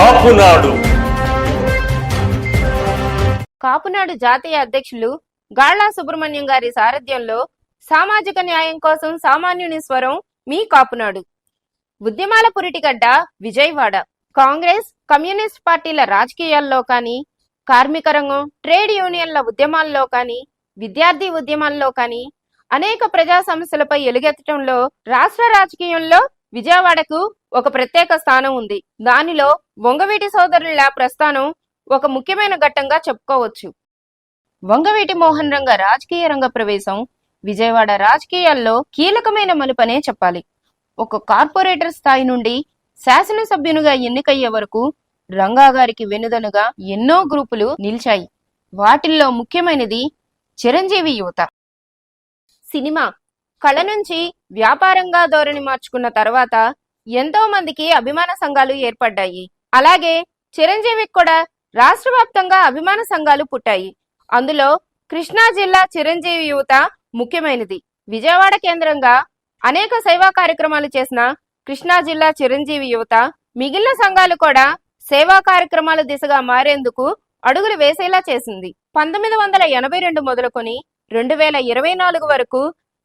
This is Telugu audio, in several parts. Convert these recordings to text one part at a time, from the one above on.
కాపునాడు. కాపునాడు జాతీయ అధ్యక్షులు గాళ్ళా సుబ్రహ్మణ్యం గారి సారథ్యంలో సామాజిక న్యాయం కోసం సామాన్యుని స్వరం మీ కాపునాడు. ఉద్యమాల పురిటిగడ్డ విజయవాడ. కాంగ్రెస్ కమ్యూనిస్ట్ పార్టీల రాజకీయాల్లో కానీ కార్మిక రంగం ట్రేడ్ యూనియన్ల ఉద్యమాల్లో కానీ విద్యార్థి ఉద్యమాల్లో కానీ అనేక ప్రజా సమస్యలపై ఎలుగెత్తడంలో రాష్ట్ర రాజకీయంలో విజయవాడకు ఒక ప్రత్యేక స్థానం ఉంది. దానిలో వంగవీటి సోదరుల ప్రస్థానం ఒక ముఖ్యమైన ఘట్టంగా చెప్పుకోవచ్చు. వంగవీటి మోహన్ రంగ రాజకీయ రంగ ప్రవేశం విజయవాడ రాజకీయాల్లో కీలకమైన మలుపనే చెప్పాలి. ఒక కార్పొరేటర్ స్థాయి నుండి శాసనసభ్యునిగా ఎన్నికయ్యే వరకు రంగా గారికి వెనుదనుగా ఎన్నో గ్రూపులు నిలిచాయి. వాటిల్లో ముఖ్యమైనది చిరంజీవి యువత. సినిమా కళ నుంచి వ్యాపారంగా ధోరణి మార్చుకున్న తర్వాత ఎంతో మందికి అభిమాన సంఘాలు ఏర్పడ్డాయి. అలాగే చిరంజీవికి కూడా రాష్ట్ర వ్యాప్తంగా అభిమాన సంఘాలు పుట్టాయి. అందులో కృష్ణా జిల్లా చిరంజీవి యువత ముఖ్యమైనది. విజయవాడ కేంద్రంగా అనేక సేవా కార్యక్రమాలు చేసిన కృష్ణా జిల్లా చిరంజీవి యువత మిగిలిన సంఘాలు కూడా సేవా కార్యక్రమాల దిశగా మారేందుకు అడుగులు వేసేలా చేసింది. పంతొమ్మిది వందల ఎనభై రెండు మొదలుకొని రెండు వేల ఇరవై నాలుగు వరకు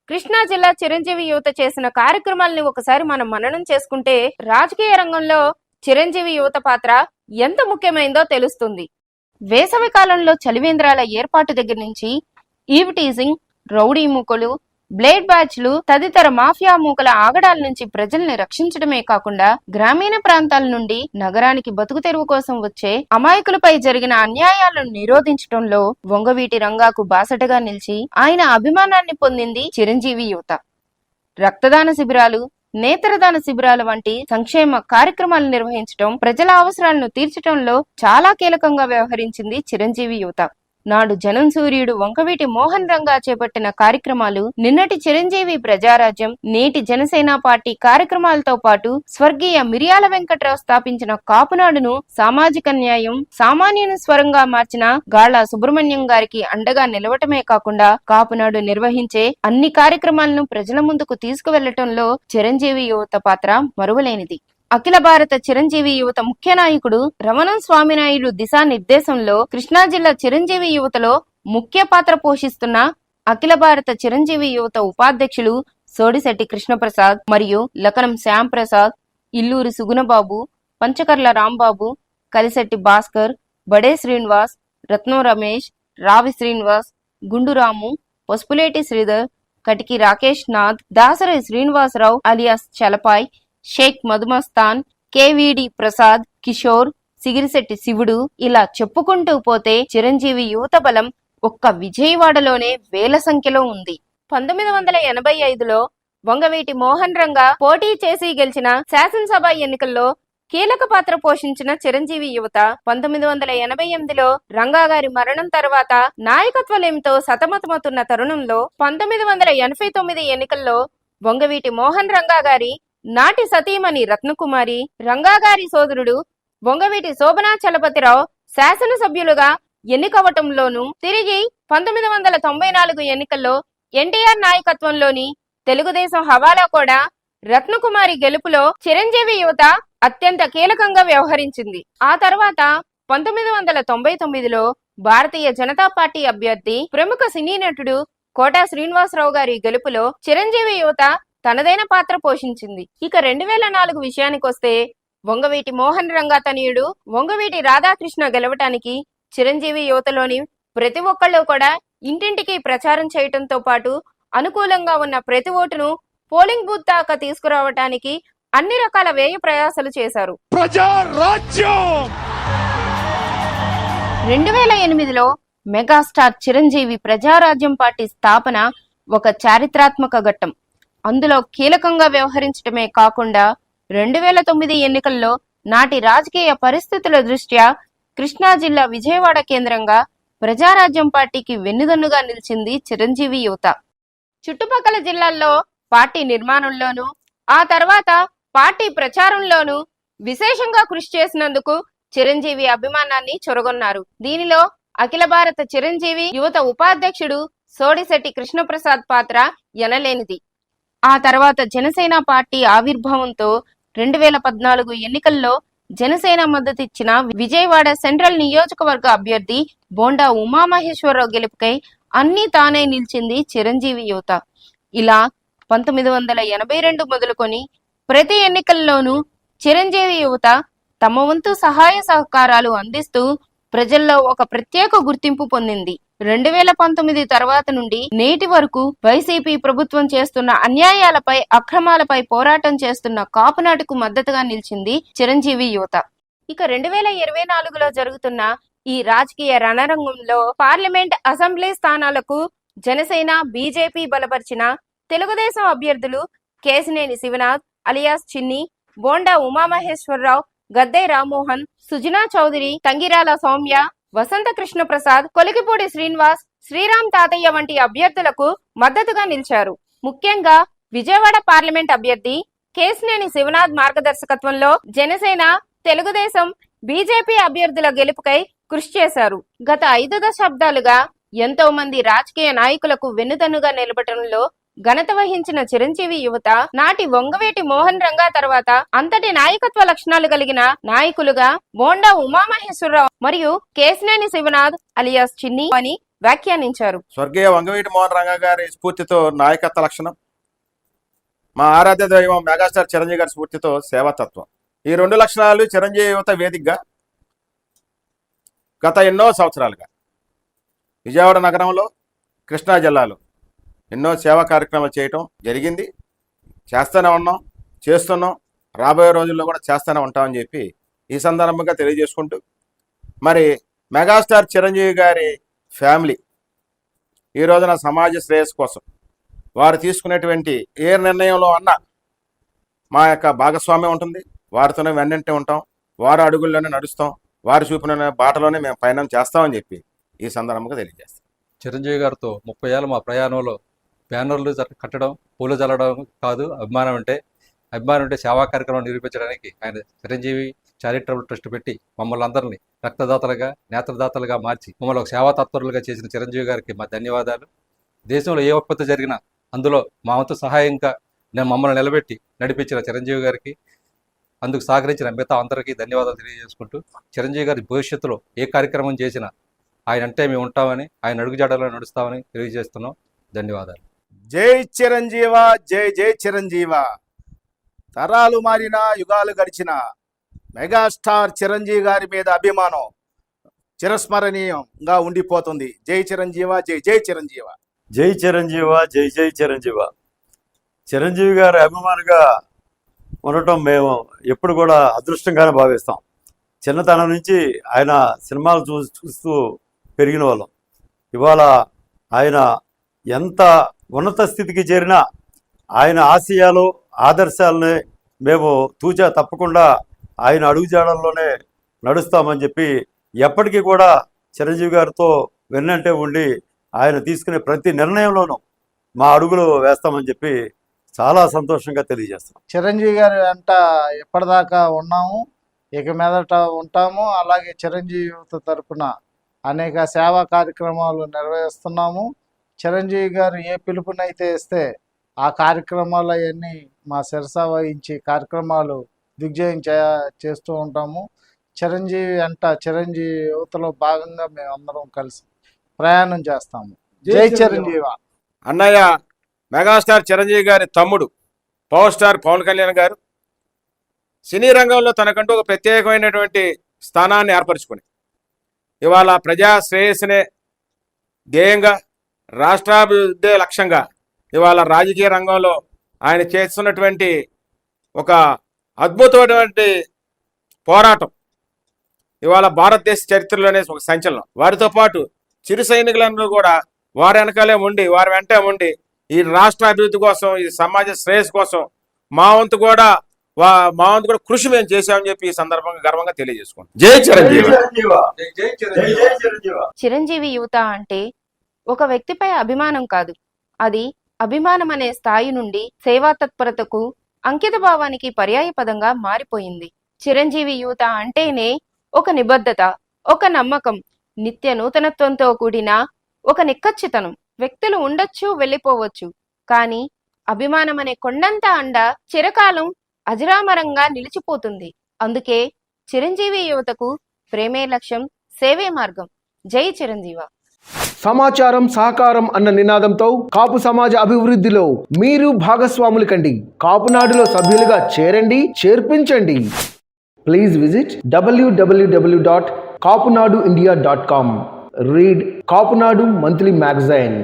కృష్ణా జిల్లా చిరంజీవి యువత చేసిన కార్యక్రమాలని ఒకసారి మనం మననం చేసుకుంటే రాజకీయ రంగంలో చిరంజీవి యువత పాత్ర ఎంత ముఖ్యమైందో తెలుస్తుంది. వేసవి కాలంలో చలివేంద్రాల ఏర్పాటు దగ్గర నుంచి ఈవ్ టీజింగ్ రౌడీ మూకలు బ్లేడ్ బ్యాచ్లు తదితర మాఫియా మూకల ఆగడాల నుంచి ప్రజల్ని రక్షించడమే కాకుండా గ్రామీణ ప్రాంతాల నుండి నగరానికి బతుకు తెరువు కోసం వచ్చే అమాయకులపై జరిగిన అన్యాయాలను నిరోధించడంలో వంగవీటి రంగాకు బాసటగా నిలిచి ఆయన అభిమానాన్ని పొందింది చిరంజీవి యువత. రక్తదాన శిబిరాలు నేత్రదాన శిబిరాల వంటి సంక్షేమ కార్యక్రమాలు నిర్వహించడం ప్రజల అవసరాలను తీర్చడంలో చాలా కీలకంగా వ్యవహరించింది చిరంజీవి యువత. నాడు జనం సూర్యుడు వంకవీటి మోహన్ రంగా చేపట్టిన కార్యక్రమాలు నిన్నటి చిరంజీవి ప్రజారాజ్యం నేటి జనసేన పార్టీ కార్యక్రమాలతో పాటు స్వర్గీయ మిరియాల వెంకట్రావు స్థాపించిన కాపునాడును సామాజిక న్యాయం సామాన్యుని స్వరంగా మార్చిన గాళ్ళ సుబ్రహ్మణ్యం గారికి అండగా నిలవటమే కాకుండా కాపునాడు నిర్వహించే అన్ని కార్యక్రమాలను ప్రజల ముందుకు తీసుకువెళ్ళటంలో చిరంజీవి యువత పాత్ర మరువలేనిది. అఖిల భారత చిరంజీవి యువత ముఖ్య నాయకుడు రమణం స్వామినాయుడు దిశానిర్దేశంలో కృష్ణా జిల్లా చిరంజీవి యువతలో ముఖ్య పాత్ర పోషిస్తున్న అఖిల భారత చిరంజీవి యువత ఉపాధ్యక్షులు సోడిశెట్టి కృష్ణప్రసాద్ మరియు లకనం శ్యాంప్రసాద్ ఇల్లూరి సుగుణబాబు పంచకర్ల రాంబాబు కలిశెట్టి భాస్కర్ బడే శ్రీనివాస్ రత్నం రమేష్ రావి శ్రీనివాస్ గుండురాము పసుపులేటి శ్రీధర్ కటికి రాకేష్ నాథ్ దాసరి శ్రీనివాసరావు అలియాస్ చలపాయ్ షేక్ మధుమస్తాన్ కేవీడి ప్రసాద్ కిషోర్ సిగిరిశెట్టి శివుడు ఇలా చెప్పుకుంటూ పోతే చిరంజీవి యువత బలం ఒక్క విజయవాడలోనే వేల సంఖ్యలో ఉంది. పంతొమ్మిది వందల ఎనభై ఐదులో వంగవీటి మోహన్ రంగా పోటీ చేసి గెలిచిన శాసనసభ ఎన్నికల్లో కీలక పాత్ర పోషించిన చిరంజీవి యువత పంతొమ్మిది వందల ఎనభై ఎనిమిదిలో రంగా గారి మరణం తర్వాత నాయకత్వలేమితో సతమతమవుతున్న తరుణంలో పంతొమ్మిది వందల ఎనభై తొమ్మిది ఎన్నికల్లో వంగవీటి మోహన్ రంగా గారి నాటి సతీమణి రత్నకుమారి రంగాగారి సోదరుడు బొంగవీటి శోభనా చలపతిరావు శాసనసభ్యులుగా ఎన్నికవటంలోనూ తిరిగి పంతొమ్మిది వందల తొంభై నాలుగు ఎన్నికల్లో ఎన్టీఆర్ నాయకత్వంలోని తెలుగుదేశం హవాలా కూడా రత్నకుమారి గెలుపులో చిరంజీవి యువత అత్యంత కీలకంగా వ్యవహరించింది. ఆ తర్వాత పంతొమ్మిది వందల తొంభై తొమ్మిదిలో భారతీయ జనతా పార్టీ అభ్యర్థి ప్రముఖ సినీ నటుడు కోటా శ్రీనివాసరావు గారి గెలుపులో చిరంజీవి యువత తనదైన పాత్ర పోషించింది. ఇక రెండు వేల నాలుగు విషయానికొస్తే వంగవీటి మోహన్ రంగా తనయుడు వంగవీటి రాధాకృష్ణ గెలవటానికి చిరంజీవి యువతలోని ప్రతి ఒక్కళ్ళు కూడా ఇంటింటికి ప్రచారం చేయటంతో పాటు అనుకూలంగా ఉన్న ప్రతి ఓటును పోలింగ్ బూత్ దాకా తీసుకురావటానికి అన్ని రకాల వ్యయ ప్రయాసాలు చేశారు. రెండు వేల ఎనిమిదిలో మెగాస్టార్ చిరంజీవి ప్రజారాజ్యం పార్టీ స్థాపన ఒక చారిత్రాత్మక ఘట్టం. అందులో కీలకంగా వ్యవహరించడమే కాకుండా రెండు వేల తొమ్మిది ఎన్నికల్లో నాటి రాజకీయ పరిస్థితుల దృష్ట్యా కృష్ణా జిల్లా విజయవాడ కేంద్రంగా ప్రజారాజ్యం పార్టీకి వెన్నుదన్నుగా నిలిచింది చిరంజీవి యువత. చుట్టుపక్కల జిల్లాల్లో పార్టీ నిర్మాణంలోనూ ఆ తర్వాత పార్టీ ప్రచారంలోనూ విశేషంగా కృషి చేసినందుకు చిరంజీవి అభిమానాన్ని చొరగొన్నారు. దీనిలో అఖిల భారత చిరంజీవి యువత ఉపాధ్యక్షుడు సోడిశెట్టి కృష్ణప్రసాద్ పాత్ర ఎనలేనిది. ఆ తర్వాత జనసేన పార్టీ ఆవిర్భావంతో రెండు వేల పద్నాలుగు ఎన్నికల్లో జనసేన మద్దతిచ్చిన విజయవాడ సెంట్రల్ నియోజకవర్గ అభ్యర్థి బోండా ఉమామహేశ్వరరావు గెలుపుకై అన్ని తానే నిలిచింది చిరంజీవి యువత. ఇలా పంతొమ్మిది వందల ఎనభై రెండు మొదలుకొని ప్రతి ఎన్నికల్లోనూ చిరంజీవి యువత తమ వంతు సహాయ సహకారాలు అందిస్తూ ప్రజల్లో ఒక ప్రత్యేక గుర్తింపు పొందింది. రెండు వేల పంతొమ్మిది తర్వాత నుండి నేటి వరకు వైసీపీ ప్రభుత్వం చేస్తున్న అన్యాయాలపై అక్రమాలపై పోరాటం చేస్తున్న కాపునాటుకు మద్దతుగా నిలిచింది చిరంజీవి యువత. ఇక రెండు వేల ఇరవై నాలుగులో జరుగుతున్న ఈ రాజకీయ రణరంగంలో పార్లమెంట్ అసెంబ్లీ స్థానాలకు జనసేన బీజేపీ బలపరిచిన తెలుగుదేశం అభ్యర్థులు కేసినేని శివనాథ్ అలియాస్ చిన్ని బోండా ఉమామహేశ్వరరావు గద్దె రామ్మోహన్ సుజనా చౌదరి తంగిరాల సౌమ్య వసంత కృష్ణ ప్రసాద్ కొలికిపూడి శ్రీనివాస్ శ్రీరామ్ తాతయ్య వంటి అభ్యర్థులకు మద్దతుగా నిలిచారు. ముఖ్యంగా విజయవాడ పార్లమెంట్ అభ్యర్థి కేసినేని శివనాథ్ మార్గదర్శకత్వంలో జనసేన తెలుగుదేశం బీజేపీ అభ్యర్థుల గెలుపుకై కృషి చేశారు. గత ఐదు దశాబ్దాలుగా ఎంతో మంది రాజకీయ నాయకులకు వెన్నుదన్నుగా నిలబడటంలో ఘనత వహించిన చిరంజీవి యువత నాటి వంగవేటి మోహన్ రంగా తర్వాత అంతటి నాయకత్వ లక్షణాలు కలిగిన నాయకులుగా బోండా ఉమామహేశ్వరరావు మరియు కేసినేని శివనాథ్ అలియాస్ చిన్ని అని వ్యాఖ్యానించారు. స్వర్గీయ వంగవీటి మోహన్ రంగ గారి స్ఫూర్తితో నాయకత్వ లక్షణం మా ఆరాధ్య దైవం మెగాస్టార్ చిరంజీవి గారి స్ఫూర్తితో సేవాతత్వం. ఈ రెండు లక్షణాలు చిరంజీవి యువత వేదికగా గత ఎన్నో సంవత్సరాలుగా విజయవాడ నగరంలో కృష్ణా జిల్లాలో ఎన్నో సేవా కార్యక్రమాలు చేయటం జరిగింది. చేస్తూనే ఉన్నాం చేస్తున్నాం. రాబోయే రోజుల్లో కూడా చేస్తూనే ఉంటామని చెప్పి ఈ సందర్భంగా తెలియజేసుకుంటూ మరి మెగాస్టార్ చిరంజీవి గారి ఫ్యామిలీ ఈ రోజున సమాజ శ్రేయస్సు కోసం వారు తీసుకునేటువంటి ఏ నిర్ణయంలో అన్నా మా యొక్క భాగస్వామ్యం ఉంటుంది. వారితోనే వెన్నంటే ఉంటాం. వారి అడుగుల్లోనే నడుస్తాం. వారి చూపిన బాటలోనే మేము పయనం చేస్తామని చెప్పి ఈ సందర్భంగా తెలియజేస్తాం. చిరంజీవి గారితో ముప్పై ఏళ్ళ మా ప్రయాణంలో బ్యానర్లు కట్టడం పూలు చల్లడం కాదు అభిమానం అంటే అభిమానం అంటే సేవా కార్యక్రమం నిరూపించడానికి ఆయన చిరంజీవి చారిటబుల్ ట్రస్ట్ పెట్టి మమ్మల్ని అందరినీ రక్తదాతలుగా నేత్రదాతలుగా మార్చి మమ్మల్ని ఒక సేవా తత్పరులుగా చేసిన చిరంజీవి గారికి మా ధన్యవాదాలు. దేశంలో ఏ ఉత్పత్తి జరిగినా అందులో మా వంతు సహాయంగా నేను మమ్మల్ని నిలబెట్టి నడిపించిన చిరంజీవి గారికి అందుకు సహకరించిన మిగతా అందరికీ ధన్యవాదాలు తెలియజేసుకుంటూ చిరంజీవి గారి భవిష్యత్తులో ఏ కార్యక్రమం చేసినా ఆయన అంటే మేము ఉంటామని ఆయన అడుగుజాడలో నడుస్తామని తెలియజేస్తున్నాం. ధన్యవాదాలు. జై చిరంజీవ జై జై చిరంజీవ. తరాలు మారిన యుగాలు గడిచిన మెగాస్టార్ చిరంజీవి గారి మీద అభిమానం చిరస్మరణీయంగా ఉండిపోతుంది. జై చిరంజీవ జై జై చిరంజీవ. జై చిరంజీవ జై జై చిరంజీవ. చిరంజీవి గారి అభిమానిగా ఉండటం మేము ఎప్పుడు కూడా అదృష్టంగానే భావిస్తాం. చిన్నతనం నుంచి ఆయన సినిమాలు చూ చూస్తూ పెరిగిన వాళ్ళం. ఇవాళ ఆయన ఎంత ఉన్నత స్థితికి చేరిన ఆయన ఆశయాలు ఆదర్శాలని మేము తూచా తప్పకుండా ఆయన అడుగుజాడల్లోనే నడుస్తామని చెప్పి ఎప్పటికీ కూడా చిరంజీవి గారితో వెన్నంటే ఉండి ఆయన తీసుకునే ప్రతి నిర్ణయంలోనూ మా అడుగులు వేస్తామని చెప్పి చాలా సంతోషంగా తెలియజేస్తాం చిరంజీవి గారి వెంట ఎప్పటిదాకా ఉన్నాము ఇక మీదట ఉంటాము అలాగే చిరంజీవి యువత తరపున అనేక సేవా కార్యక్రమాలు నిర్వహిస్తున్నాము. చిరంజీవి గారు ఏ పిలుపునైతే ఇస్తే ఆ కార్యక్రమాలు అవన్నీ మా శిరస వహించి కార్యక్రమాలు దిగ్జయం చే చేస్తూ ఉంటాము. చిరంజీవి వెంట చిరంజీవి యువతలో భాగంగా మేము అందరం కలిసి ప్రయాణం చేస్తాము. జై చిరంజీవ. అన్నయ్య మెగాస్టార్ చిరంజీవి గారి తమ్ముడు పవర్ స్టార్ పవన్ కళ్యాణ్ గారు సినీ రంగంలో తనకంటూ ఒక ప్రత్యేకమైనటువంటి స్థానాన్ని ఏర్పరచుకుని ఇవాళ ప్రజా శ్రేయస్సునే ధ్యేయంగా రాష్ట్రాభివృద్ధి లక్ష్యంగా ఇవాళ రాజకీయ రంగంలో ఆయన చేస్తున్నటువంటి ఒక అద్భుతమైనటువంటి పోరాటం. ఇవాళ భారతదేశ చరిత్రలోనే ఒక సంచలనం. వారితో పాటు చిరు సైనికులందరూ కూడా వారి వెనకాలే ఉండి వారి వెంటే ఉండి ఈ రాష్ట్ర అభివృద్ధి కోసం ఈ సమాజ శ్రేయస్ కోసం మా వంతు కూడా వా మా వంతు కూడా కృషి మేము చేశామని చెప్పి ఈ సందర్భంగా గర్వంగా తెలియజేసుకుంటాం జై చిరంజీవి. జై జై చిరంజీవ. చిరంజీవి యువత అంటే ఒక వ్యక్తిపై అభిమానం కాదు. అది అభిమానం అనే స్థాయి నుండి సేవా తత్పరతకు అంకిత భావానికి పర్యాయపదంగా మారిపోయింది. చిరంజీవి యువత అంటేనే ఒక నిబద్ధత ఒక నమ్మకం నిత్య నూతనత్వంతో కూడిన ఒక నిక్కచ్చితనం. వ్యక్తులు ఉండొచ్చు వెళ్ళిపోవచ్చు. కానీ అభిమానం అనే కొండంత అండ చిరకాలం అజరామరంగా నిలిచిపోతుంది. అందుకే చిరంజీవి యువతకు ప్రేమే లక్ష్యం సేవే మార్గం. జై చిరంజీవ. సమాచారం సహకారం అన్న నినాదంతో కాపు సమాజ అభివృద్ధిలో మీరు భాగస్వాములు కండి. కాపునాడులో సభ్యులుగా చేరండి చేర్పించండి. Please visit WWW dot Kapunadu India dot com read Kapunadu monthly magazine